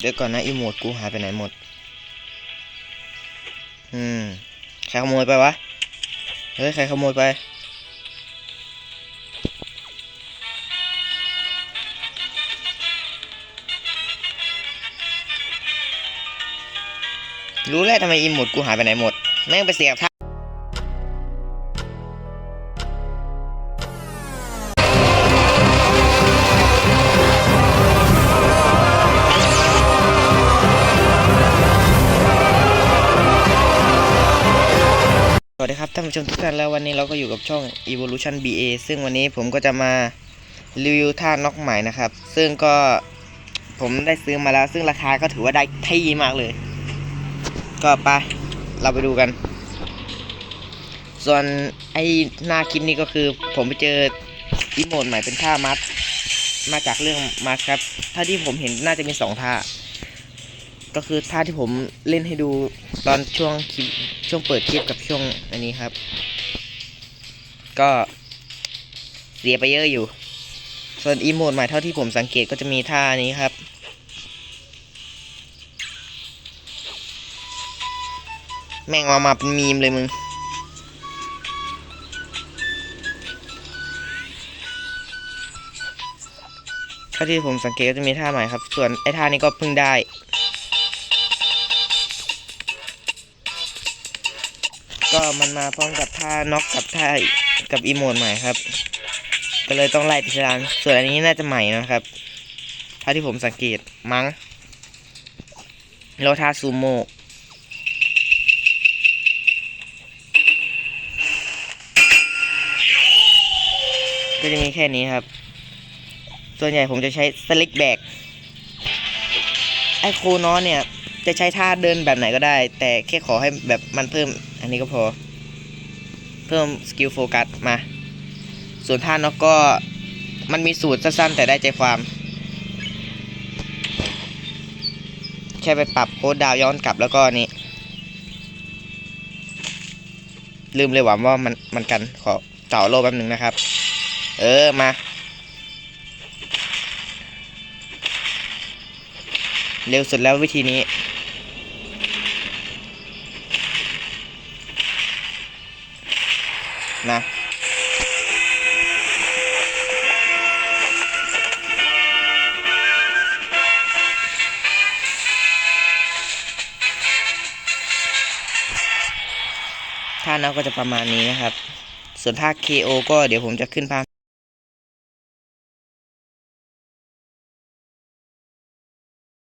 เดี๋ยวก่อนนะอีโมดกูหายไปไหนหมด อืม ใครขโมยไปวะ เฮ้ย ใครขโมยไป รู้แล้วทำไมอีโมดกูหายไปไหนหมด แม่งไปเสียบท่า สวัสดีครับท่านผู้ชมทุกท่านแล้ววันนี้เราก็อยู่กับช่อง Evolution BA ซึ่งวันนี้ผมก็จะมารีวิวท่าน็อกใหม่นะครับ ซึ่งก็ผมได้ซื้อมาแล้ว ซึ่งราคาก็ถือว่าได้ที่มากเลย ก็ไปเราไปดูกัน ส่วนไอ้หน้าคลิปนี้ก็คือ ผมไปเจออีโมดใหม่เป็นท่ามัด มาจากเรื่องมาครับท่าที่ผมเห็นน่าจะมีสองท่า ก็คือท่าที่ผมเล่นให้ดูตอนช่วงคลิปช่วงเปิดคลิปกับช่วงอันนี้ครับ ก็เสียไปเยอะอยู่ ส่วนอีโมดใหม่เท่าที่ผมสังเกตก็จะมีท่านี้ครับ แม่งเอามาเป็นมีมเลยมึงเท่าที่ผมสังเกตก็จะมีท่าใหม่ครับ ส่วนไอ้ท่านี้ก็เพิ่งได้ ก็มันมาพร้อมกับท่าน็อกกับท่ากับอีโมดใหม่ครับ ก็เลยต้องไล่ไปทีละอันส่วนอันนี้น่าจะใหม่นะครับท่าที่ผมสังเกตมั้งแล้วท่าซูโม่ก็จะมีแค่นี้ครับ ส่วนใหญ่ผมจะใช้สลิกแบก ไอโคนอนเนี่ย จะใช้ท่าเดินแบบไหนก็ได้ แต่แค่ขอให้แบบมันเพิ่ม อันนี้ก็พอ เพิ่มสกิลโฟกัสมา ส่วนท่านกก็มันมีสูตรสั้นๆแต่ได้ใจความ แค่ไปปรับโค้ดดาวย้อนกลับแล้วก็นี่ลืมเลยหวังว่ามันมันกันขอเจ่าโลแป๊บหนึ่งนะครับ เออมาเร็วสุดแล้ววิธีนี้ นะท่านั้นก็จะประมาณนี้นะครับ ส่วนท่า KO ก็เดี๋ยวผมจะขึ้นภาพ